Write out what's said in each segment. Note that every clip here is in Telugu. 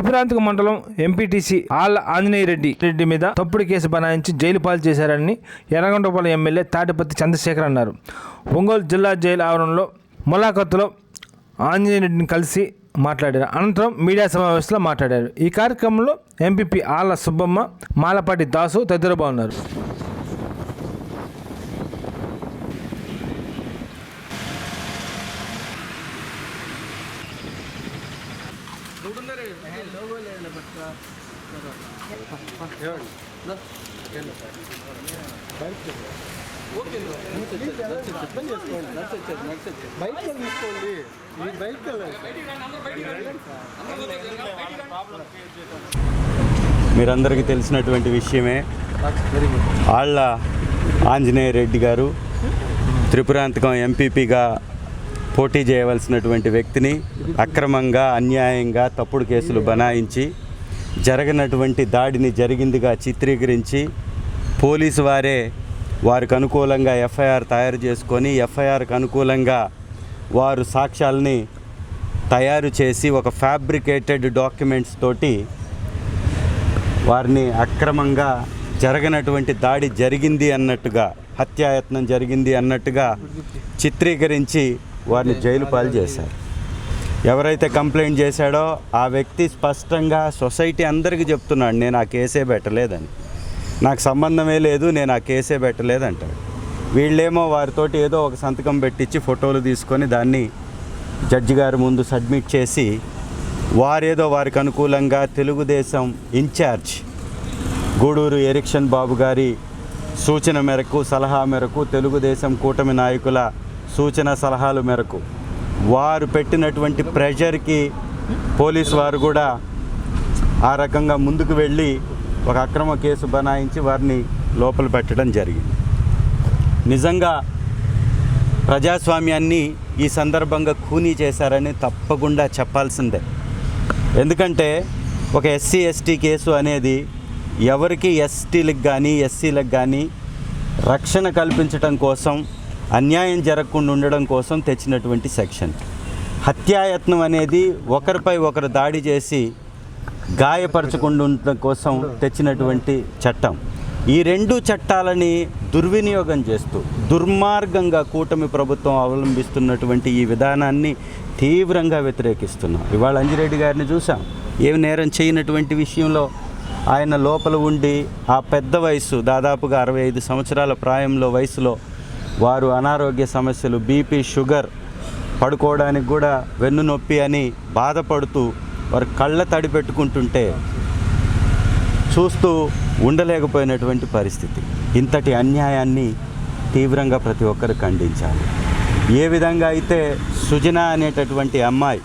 త్రిపురాంతక మండలం ఎంపీటీసీ ఆళ్ళ ఆంజనేయ రెడ్డి రెడ్డి మీద తప్పుడు కేసు బనాయించి జైలు పాలు చేశారని ఎర్రగొండపాలెం ఎమ్మెల్యే తాటిపత్తి చంద్రశేఖర్ అన్నారు. ఒంగోలు జిల్లా జైలు ఆవరణలో ములాఖత్తులో ఆంజనేయ రెడ్డిని కలిసి మాట్లాడారు. అనంతరం మీడియా సమావేశంలో మాట్లాడారు. ఈ కార్యక్రమంలో ఎంపీపీ ఆళ్ళ సుబ్బమ్మ మాలపాటి దాసు తదితరులు బాగున్నారు బైక్ తీసుకోండి ఈ బైక్ మీరందరికీ తెలిసినటువంటి విషయమే ఆళ్ళ ఆంజనేయ రెడ్డి గారు త్రిపురాంతకం ఎంపీపీగా పోటీ చేయవలసినటువంటి వ్యక్తిని అక్రమంగా అన్యాయంగా తప్పుడు కేసులు బనాయించి జరగనటువంటి దాడిని జరిగిందిగా చిత్రీకరించి పోలీసు వారే వారికి అనుకూలంగా ఎఫ్ఐఆర్ తయారు చేసుకొని ఎఫ్ఐఆర్కి అనుకూలంగా వారు సాక్ష్యాలని తయారు చేసి ఒక ఫ్యాబ్రికేటెడ్ డాక్యుమెంట్స్ తోటి వారిని అక్రమంగా జరగనటువంటి దాడి జరిగింది అన్నట్టుగా హత్యాయత్నం జరిగింది అన్నట్టుగా చిత్రీకరించి వారిని జైలు పాలు చేశారు. ఎవరైతే కంప్లైంట్ చేశాడో ఆ వ్యక్తి స్పష్టంగా సొసైటీ అందరికీ చెప్తున్నాడు నేను ఆ కేసే పెట్టలేదని. నాకు సంబంధమే లేదు నేను ఆ కేసే పెట్టలేదంటాడు. వీళ్ళేమో వారితోటి ఏదో ఒక సంతకం పెట్టించి ఫోటోలు తీసుకొని దాన్ని జడ్జి గారి ముందు సబ్మిట్ చేసి వారేదో వారికి అనుకూలంగా తెలుగుదేశం ఇన్ఛార్జ్ గూడూరు ఎరిక్షన్ బాబు గారి సూచన మేరకు సలహా మేరకు తెలుగుదేశం కూటమి నాయకుల సూచన సలహాలు మేరకు. వారు పెట్టినటువంటి ప్రెషర్కి పోలీసు వారు కూడా ఆ రకంగా ముందుకు వెళ్ళి ఒక అక్రమ కేసు బనాయించి వారిని లోపల పెట్టడం జరిగింది. నిజంగా ప్రజాస్వామ్యాన్ని ఈ సందర్భంగా ఖూనీ చేశారని తప్పకుండా చెప్పాల్సిందే. ఎందుకంటే ఒక ఎస్సీ ఎస్టీ కేసు అనేది ఎవరికి ఎస్టీలకు కానీ ఎస్సీలకు కానీ రక్షణ కల్పించడం కోసం అన్యాయం జరగకుండా ఉండడం కోసం తెచ్చినటువంటి సెక్షన్. హత్యాయత్నం అనేది ఒకరిపై ఒకరు దాడి చేసి గాయపరచకుండా ఉండడం కోసం తెచ్చినటువంటి చట్టం. ఈ రెండు చట్టాలని దుర్వినియోగం చేస్తూ దుర్మార్గంగా కూటమి ప్రభుత్వం అవలంబిస్తున్నటువంటి ఈ విధానాన్ని తీవ్రంగా వ్యతిరేకిస్తున్నాం. ఇవాళ అంజిరెడ్డి గారిని చూసాం. ఏమి నేరం చేయనటువంటి విషయంలో ఆయన లోపల ఉండి ఆ పెద్ద వయసు దాదాపుగా అరవై ఐదు సంవత్సరాల ప్రాయంలో వయసులో వారు అనారోగ్య సమస్యలు బీపీ షుగర్ పడుకోవడానికి కూడా వెన్ను నొప్పి అని బాధపడుతూ వారు కళ్ళ తడి పెట్టుకుంటుంటే చూస్తూ ఉండలేకపోయినటువంటి పరిస్థితి. ఇంతటి అన్యాయాన్ని తీవ్రంగా ప్రతి ఒక్కరు ఖండించాలి. ఏ విధంగా అయితే సుజన అనేటటువంటి అమ్మాయి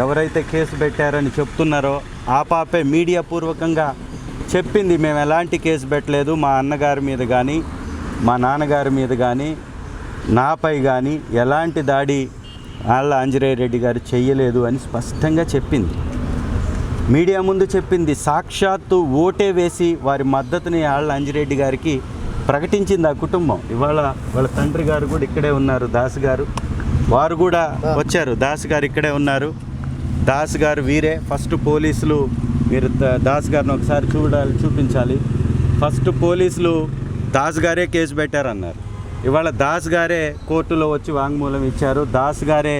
ఎవరైతే కేసు పెట్టారని చెప్తున్నారో ఆ పాపే మీడియా పూర్వకంగా చెప్పింది మేము ఎలాంటి కేసు పెట్టలేదు మా అన్నగారి మీద కానీ మా నాన్నగారి మీద కానీ నాపై కానీ ఎలాంటి దాడి ఆళ్ళ ఆంజనేయ రెడ్డి గారు చెయ్యలేదు అని స్పష్టంగా చెప్పింది. మీడియా ముందు చెప్పింది సాక్షాత్తు ఓటే వేసి వారి మద్దతుని ఆళ్ళ అంజిరెడ్డి గారికి ప్రకటించింది ఆ కుటుంబం. ఇవాళ వాళ్ళ తండ్రి గారు కూడా ఇక్కడే ఉన్నారు దాస్ గారు. వారు కూడా వచ్చారు దాస్ గారు ఇక్కడే ఉన్నారు. దాస్ గారు వీరే. ఫస్ట్ పోలీసులు మీరు దాస్ గారిని ఒకసారి చూడాలి చూపించాలి. ఫస్ట్ పోలీసులు దాస్ గారే కేసు పెట్టారన్నారు. ఇవాళ దాస్ గారే కోర్టులో వచ్చి వాంగ్మూలం ఇచ్చారు. దాస్ గారే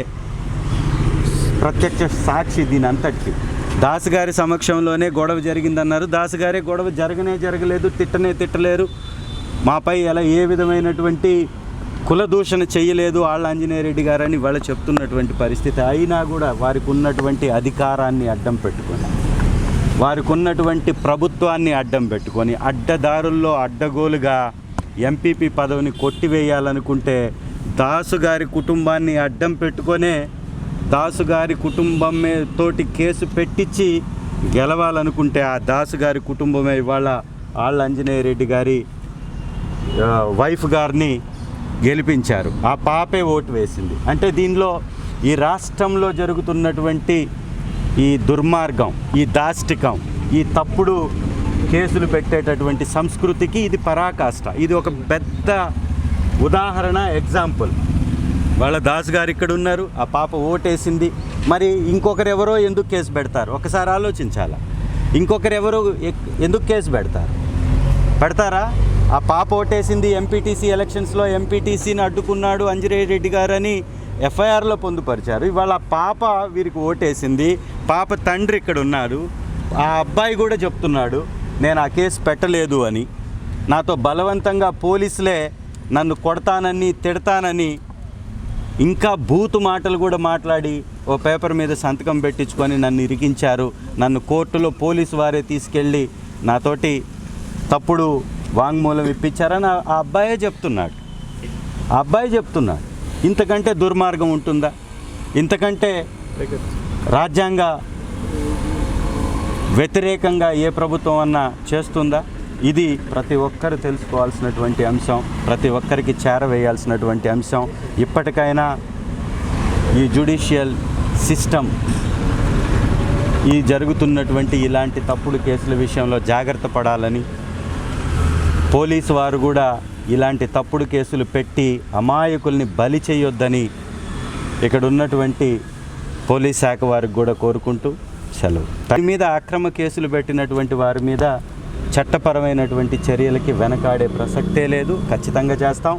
ప్రత్యక్ష సాక్షి దీని అంతటికి దాస్ గారి సమక్షంలోనే గొడవ జరిగిందన్నారు. దాస్ గారే గొడవ జరగనే జరగలేదు తిట్టనే తిట్టలేరు. మాపై ఎలా ఏ విధమైనటువంటి కుల దూషణ చేయలేదు ఆళ్ళ ఆంజనేయ రెడ్డి గారని వాళ్ళు చెప్తున్నటువంటి పరిస్థితి. అయినా కూడా వారికి ఉన్నటువంటి అధికారాన్ని అడ్డం పెట్టుకొని వారికి ఉన్నటువంటి ప్రభుత్వాన్ని అడ్డం పెట్టుకొని అడ్డదారుల్లో అడ్డగోలుగా ఎంపీపీ పదవిని కొట్టివేయాలనుకుంటే దాసు గారి కుటుంబాన్ని అడ్డం పెట్టుకొనే దాసు గారి కుటుంబం తోటి కేసు పెట్టించి గెలవాలనుకుంటే ఆ దాసు గారి కుటుంబమే ఇవాళ ఆళ్ళ ఆంజనేయ రెడ్డి గారి వైఫ్ గారిని గెలిపించారు. ఆ పాపే ఓటు వేసింది. అంటే దీనిలో ఈ రాష్ట్రంలో జరుగుతున్నటువంటి ఈ దుర్మార్గం ఈ దాష్టికం ఈ తప్పుడు కేసులు పెట్టేటటువంటి సంస్కృతికి ఇది పరాకాష్ట. ఇది ఒక పెద్ద ఉదాహరణ ఎగ్జాంపుల్. వాళ్ళ దాస్ గారు ఇక్కడ ఉన్నారు ఆ పాప ఓటేసింది. మరి ఇంకొకరు ఎవరో ఎందుకు కేసు పెడతారు? ఒకసారి ఆలోచించాలా? ఇంకొకరు ఎవరో ఎక్- ఎందుకు కేసు పెడతారు? పెడతారా? ఆ పాప ఓటేసింది ఎంపీటీసీ ఎలక్షన్స్లో ఎంపీటీసీని అడ్డుకున్నాడు అంజరేయ రెడ్డి గారని ఎఫ్ఐఆర్లో పొందుపరిచారు. ఇవాళ పాప వీరికి ఓటేసింది. పాప తండ్రి ఇక్కడ ఉన్నారు ఆ అబ్బాయి కూడా చెప్తున్నాడు నేను ఆ కేసు పెట్టలేదు అని. నాతో బలవంతంగా పోలీసులే నన్ను కొడతానని తిడతానని ఇంకా బూతు మాటలు కూడా మాట్లాడి ఓ పేపర్ మీద సంతకం పెట్టించుకొని నన్ను ఇరికించారు. నన్ను కోర్టులో పోలీసు వారే తీసుకెళ్ళి నాతోటి తప్పుడు వాంగ్మూలం ఇప్పించారని ఆ అబ్బాయే చెప్తున్నాడు. ఆ అబ్బాయి చెప్తున్నాడు. ఇంతకంటే దుర్మార్గం ఉంటుందా? ఇంతకంటే రాజ్యాంగ వ్యతిరేకంగా ఏ ప్రభుత్వం అన్నా చేస్తుందా? ఇది ప్రతి ఒక్కరు తెలుసుకోవాల్సినటువంటి అంశం ప్రతి ఒక్కరికి చేరవేయాల్సినటువంటి అంశం. ఇప్పటికైనా ఈ జుడిషియల్ సిస్టమ్ ఈ జరుగుతున్నటువంటి ఇలాంటి తప్పుడు కేసుల విషయంలో జాగ్రత్త పడాలని పోలీసు వారు కూడా ఇలాంటి తప్పుడు కేసులు పెట్టి అమాయకుల్ని బలి చేయొద్దని ఇక్కడ ఉన్నటువంటి పోలీస్ శాఖ వారికి కూడా కోరుకుంటూ సెలవు. దాని మీద అక్రమ కేసులు పెట్టినటువంటి వారి మీద చట్టపరమైనటువంటి చర్యలకి వెనకాడే ప్రసక్తే లేదు. ఖచ్చితంగా చేస్తాం.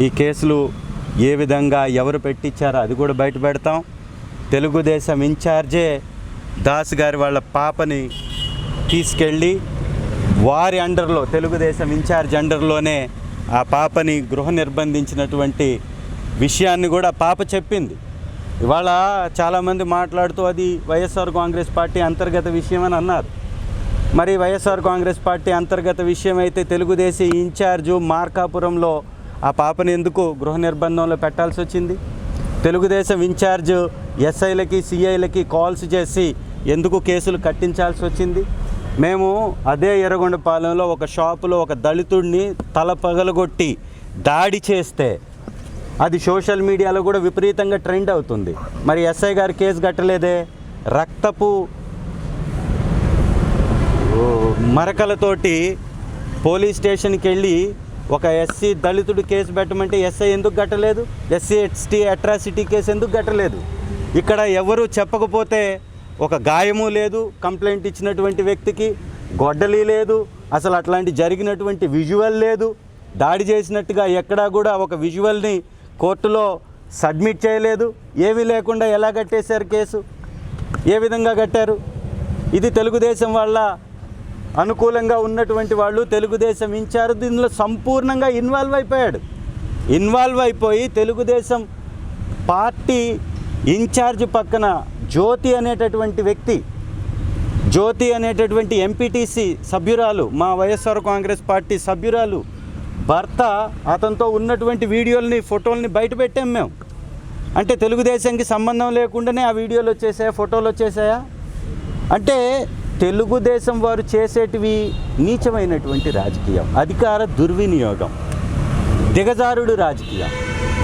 ఈ కేసులు ఏ విధంగా ఎవరు పెట్టించారో అది కూడా బయట పెడతాం. తెలుగుదేశం ఇన్ఛార్జే దాస్ గారి వాళ్ళ పాపని తీసుకెళ్ళి వారి అండర్లో తెలుగుదేశం ఇన్ఛార్జ్ అండర్లోనే ఆ పాపని గృహ నిర్బంధించినటువంటి విషయాన్ని కూడా పాప చెప్పింది. ఇవాళ చాలామంది మాట్లాడుతూ అది వైఎస్ఆర్ కాంగ్రెస్ పార్టీ అంతర్గత విషయం అని అన్నారు. మరి వైఎస్ఆర్ కాంగ్రెస్ పార్టీ అంతర్గత విషయం అయితే తెలుగుదేశం ఇన్ఛార్జు మార్కాపురంలో ఆ పాపని ఎందుకు గృహ నిర్బంధంలో పెట్టాల్సి వచ్చింది? తెలుగుదేశం ఇన్ఛార్జ్ ఎస్ఐలకి సిఐలకి కాల్స్ చేసి ఎందుకు కేసులు కట్టించాల్సి వచ్చింది? మేము అదే ఎర్రగొండపాలెంలో ఒక షాపులో ఒక దళితుడిని తల పగలగొట్టి దాడి చేస్తే అది సోషల్ మీడియాలో కూడా విపరీతంగా ట్రెండ్ అవుతుంది. మరి ఎస్ఐ గారు కేసు కట్టలేదే? రక్తపు మరకలతోటి పోలీస్ స్టేషన్కి వెళ్ళి ఒక ఎస్సీ దళితుడు కేసు పెట్టమంటే ఎస్ఐ ఎందుకు కట్టలేదు? ఎస్సీ ఎస్టీ అట్రాసిటీ కేసు ఎందుకు కట్టలేదు? ఇక్కడ ఎవరు చెప్పకపోతే ఒక గాయము లేదు కంప్లైంట్ ఇచ్చినటువంటి వ్యక్తికి గొడ్డలి లేదు అసలు అట్లాంటి జరిగినటువంటి విజువల్ లేదు. దాడి చేసినట్టుగా ఎక్కడా కూడా ఒక విజువల్ని కోర్టులో సబ్మిట్ చేయలేదు. ఏమీ లేకుండా ఎలా కట్టేశారు కేసు? ఏ విధంగా కట్టారు? ఇది తెలుగుదేశం వాళ్ళ అనుకూలంగా ఉన్నటువంటి వాళ్ళు తెలుగుదేశం ఇన్ఛార్జ్ దీనిలో సంపూర్ణంగా ఇన్వాల్వ్ అయిపోయాడు. ఇన్వాల్వ్ అయిపోయి తెలుగుదేశం పార్టీ ఇన్ఛార్జ్ పక్కన జ్యోతి అనేటటువంటి వ్యక్తి జ్యోతి అనేటటువంటి ఎంపీటీసీ సభ్యురాలు మా వైఎస్ఆర్ కాంగ్రెస్ పార్టీ సభ్యురాలు భర్త అతనితో ఉన్నటువంటి వీడియోల్ని ఫోటోల్ని బయట పెట్టాం మేము. అంటే తెలుగుదేశంకి సంబంధం లేకుండానే ఆ వీడియోలు వచ్చేసాయా ఫోటోలు వచ్చేసాయా? అంటే తెలుగుదేశం వారు చేసేటివి నీచమైనటువంటి రాజకీయం అధికార దుర్వినియోగం దిగజారుడు రాజకీయం.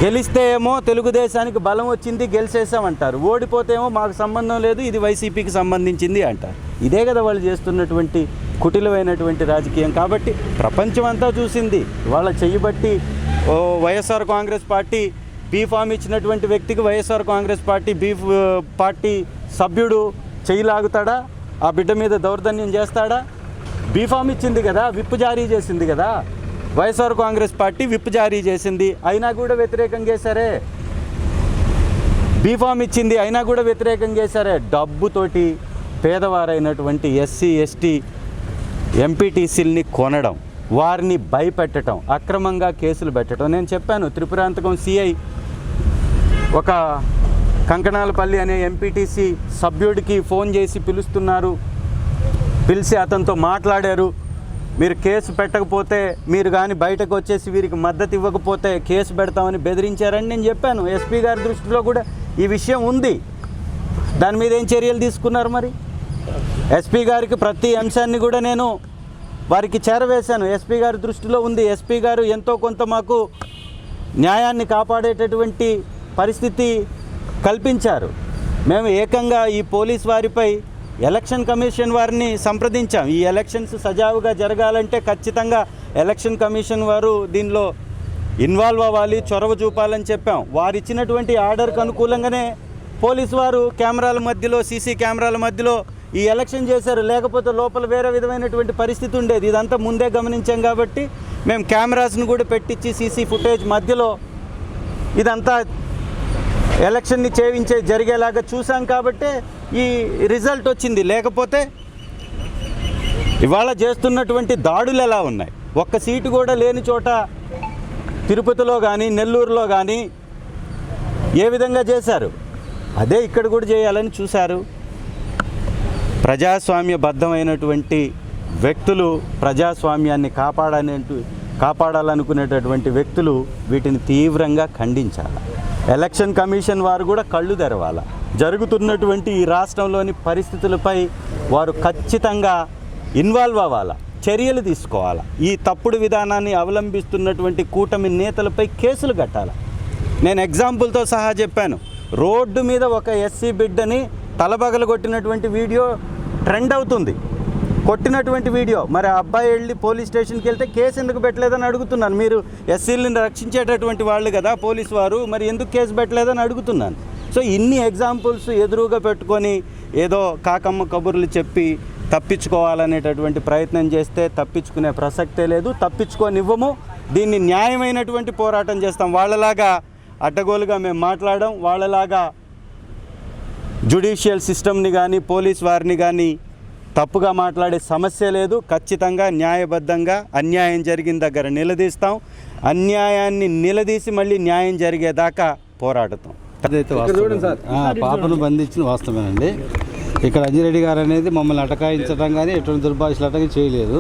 గెలిస్తే ఏమో తెలుగుదేశానికి బలం వచ్చింది గెలిచేసామంటారు ఓడిపోతే ఏమో మాకు సంబంధం లేదు ఇది వైసీపీకి సంబంధించింది అంటారు. ఇదే కదా వాళ్ళు చేస్తున్నటువంటి కుటిలమైనటువంటి రాజకీయం. కాబట్టి ప్రపంచం అంతా చూసింది వాళ్ళ చెయ్యబట్టి ఓ YSR Congress party B form ఇచ్చినటువంటి వ్యక్తికి YSR Congress party B party సభ్యుడు చెయ్యి లాగుతాడా? ఆ బిడ్డ మీద దౌర్జన్యం చేస్తాడా? బీఫామ్ ఇచ్చింది కదా విప్ జారీ చేసింది కదా. వైఎస్ఆర్ కాంగ్రెస్ పార్టీ విప్ జారీ చేసింది. అయినా కూడా వ్యతిరేకం చేశారే బీఫామ్ ఇచ్చింది. అయినా కూడా వ్యతిరేకం చేశారే డబ్బుతోటి పేదవారైనటువంటి ఎస్సీ ఎస్టీ ఎంపీటీసీల్ని కొనడం వారిని భయపెట్టడం అక్రమంగా కేసులు పెట్టడం. నేను చెప్పాను త్రిపురాంతకం సిఐ ఒక కంకణాలపల్లి అనే ఎంపీటీసీ సభ్యుడికి ఫోన్ చేసి పిలుస్తున్నారు. పిలిచి అతనితో మాట్లాడారు. మీరు కేసు పెట్టకపోతే మీరు కానీ బయటకు వచ్చేసి వీరికి మద్దతు ఇవ్వకపోతే కేసు పెడతామని బెదిరించారని నేను చెప్పాను. ఎస్పీ గారి దృష్టిలో కూడా ఈ విషయం ఉంది. దాని మీద ఏం చర్యలు తీసుకున్నారు మరి? ఎస్పీ గారికి ప్రతి అంశాన్ని కూడా నేను వారికి చేరవేశాను. ఎస్పీ గారి దృష్టిలో ఉంది. ఎస్పీ గారు ఎంతో కొంత మాకు న్యాయాన్ని కాపాడేటటువంటి పరిస్థితి కల్పించారు. మేము ఏకంగా ఈ పోలీస్ వారిపై ఎలక్షన్ కమిషన్ వారిని సంప్రదించాం. ఈ ఎలక్షన్స్ సజావుగా జరగాలంటే ఖచ్చితంగా ఎలక్షన్ కమిషన్ వారు దీనిలో ఇన్వాల్వ్ అవ్వాలి చొరవ చూపాలని చెప్పాం. వారు ఇచ్చినటువంటి ఆర్డర్కి అనుకూలంగానే పోలీసు వారు కెమెరాల మధ్యలో సీసీ కెమెరాల మధ్యలో ఈ ఎలక్షన్ చేశారు. లేకపోతే లోపల వేరే విధమైనటువంటి పరిస్థితి ఉండేది. ఇదంతా ముందే గమనించాం కాబట్టి మేము కెమెరాస్ను కూడా పెట్టించి సీసీ ఫుటేజ్ మధ్యలో ఇదంతా ఎలక్షన్ని చేయించే జరిగేలాగా చూసాం కాబట్టే ఈ రిజల్ట్ వచ్చింది. లేకపోతే ఇవాళ చేస్తున్నటువంటి దాడులు ఎలా ఉన్నాయి? ఒక్క సీటు కూడా లేని చోట తిరుపతిలో కానీ నెల్లూరులో కానీ ఏ విధంగా చేశారు? అదే ఇక్కడ కూడా చేయాలని చూశారు. ప్రజాస్వామ్య బద్ధమైనటువంటి వ్యక్తులు ప్రజాస్వామ్యాన్ని కాపాడనే కాపాడాలనుకునేటటువంటి వ్యక్తులు వీటిని తీవ్రంగా ఖండించాలి. ఎలక్షన్ కమిషన్ వారు కూడా కళ్ళు తెరవాల. జరుగుతున్నటువంటి ఈ రాష్ట్రంలోని పరిస్థితులపై వారు ఖచ్చితంగా ఇన్వాల్వ్ అవ్వాలా చర్యలు తీసుకోవాలా. ఈ తప్పుడు విధానాన్ని అవలంబిస్తున్నటువంటి కూటమి నేతలపై కేసులు కట్టాలి. నేను ఎగ్జాంపుల్తో సహా చెప్పాను. రోడ్డు మీద ఒక ఎస్సీ బిడ్డని తలబగలు కొట్టినటువంటి వీడియో ట్రెండ్ అవుతుంది. కొట్టినటువంటి వీడియో. మరి ఆ అబ్బాయి వెళ్ళి పోలీస్ స్టేషన్కి వెళ్తే కేసు ఎందుకు పెట్టలేదని అడుగుతున్నాను. మీరు ఎస్సీలను రక్షించేటటువంటి వాళ్ళు కదా పోలీస్ వారు మరి ఎందుకు కేసు పెట్టలేదని అడుగుతున్నాను. సో ఇన్ని ఎగ్జాంపుల్స్ ఎదురుగా పెట్టుకొని ఏదో కాకమ్మ కబుర్లు చెప్పి తప్పించుకోవాలనేటటువంటి ప్రయత్నం చేస్తే తప్పించుకునే ప్రసక్తే లేదు. తప్పించుకోనివ్వము. దీన్ని న్యాయమైనటువంటి పోరాటం చేస్తాం. వాళ్ళలాగా అడ్డగోలుగా మేము మాట్లాడడం వాళ్ళలాగా జ్యుడిషియల్ సిస్టమ్ని కానీ పోలీస్ వారిని కానీ తప్పుగా మాట్లాడే సమస్య లేదు. ఖచ్చితంగా న్యాయబద్ధంగా అన్యాయం జరిగిన దగ్గర నిలదీస్తాం. అన్యాయాన్ని నిలదీసి మళ్ళీ న్యాయం జరిగేదాకా పోరాడతాం. అదైతే వాస్తవం ఆ, పాపను బంధించిన వాస్తవేనండి ఇక్కడ అంజిరెడ్డి గారు అనేది మమ్మల్ని అటకాయించడం కానీ ఎటువంటి దుర్భాషలు అటక చేయలేదు.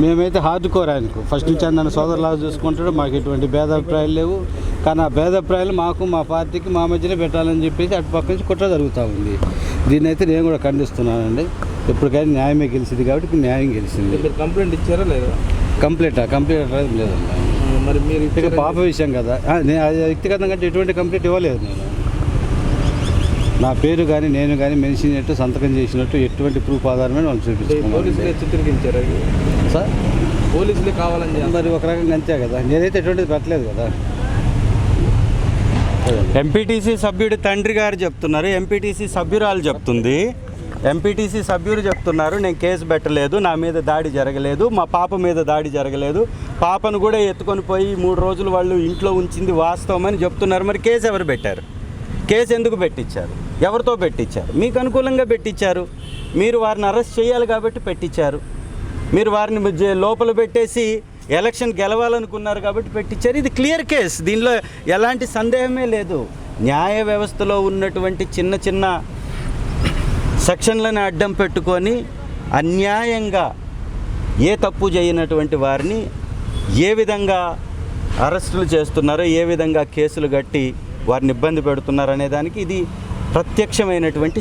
మేమైతే హార్డ్ కోర్ ఆయనకు. ఫస్ట్ నుంచి ఆయన నన్ను సోదరులాగా చూసుకుంటాడు. మాకు ఎటువంటి భేదాభిప్రాయాలు లేవు. కానీ ఆ భేదాభిప్రాయాలు మాకు మా పార్టీకి మా మధ్యనే పెట్టాలని చెప్పేసి అటు పక్క నుంచి కుట్ర జరుగుతూ ఉంది. దీన్ని అయితే నేను కూడా ఖండిస్తున్నానండి. ఎప్పటికైనా న్యాయమే గెలిచింది కాబట్టి న్యాయం గెలిచింది. మీరు కంప్లైంట్ ఇచ్చారా లేదా? కంప్లీటా కంప్లీట్ అనేది లేదండి. మరి మీరు ఇక పాప విషయం కదా. నేను అది వ్యక్తిగతంగా అంటే ఎటువంటి కంప్లీట్ ఇవ్వలేదు నేను. నా పేరు కానీ నేను కానీ మెన్షన్ సంతకం చేసినట్టు ఎటువంటి ప్రూఫ్ ఆధారమే వాళ్ళు చిత్రీకరించారు సార్? పోలీసులే కావాలని మరి ఒక రకంగా అంతే కదా. నేనైతే ఎటువంటిది పెట్టలేదు కదా. ఎంపీటీసీ సభ్యుడి తండ్రి గారు చెప్తున్నారు. ఎంపీటీసీ సభ్యురాలు చెప్తుంది. ఎంపీటీసీ సభ్యులు చెప్తున్నారు నేను కేసు పెట్టలేదు నా మీద దాడి జరగలేదు మా పాప మీద దాడి జరగలేదు. పాపను కూడా ఎత్తుకొని పోయి మూడు రోజులు వాళ్ళు ఇంట్లో ఉంచింది వాస్తవం అని చెప్తున్నారు. మరి కేసు ఎవరు పెట్టారు? కేసు ఎందుకు పెట్టించారు? ఎవరితో పెట్టించారు? మీకు అనుకూలంగా పెట్టించారు. మీరు వారిని అరెస్ట్ చేయాలి కాబట్టి పెట్టించారు. మీరు వారిని లోపల పెట్టేసి ఎలక్షన్ గెలవాలనుకున్నారు కాబట్టి పెట్టించారు. ఇది క్లియర్ కేస్. దీనిలో ఎలాంటి సందేహమే లేదు. న్యాయ వ్యవస్థలో ఉన్నటువంటి చిన్న చిన్న సెక్షన్లను అడ్డం పెట్టుకొని అన్యాయంగా ఏ తప్పు చేయనటువంటి వారిని ఏ విధంగా అరెస్టులు చేస్తున్నారో ఏ విధంగా కేసులు కట్టి వారిని ఇబ్బంది పెడుతున్నారనే దానికి ఇది ప్రత్యక్షమైనటువంటి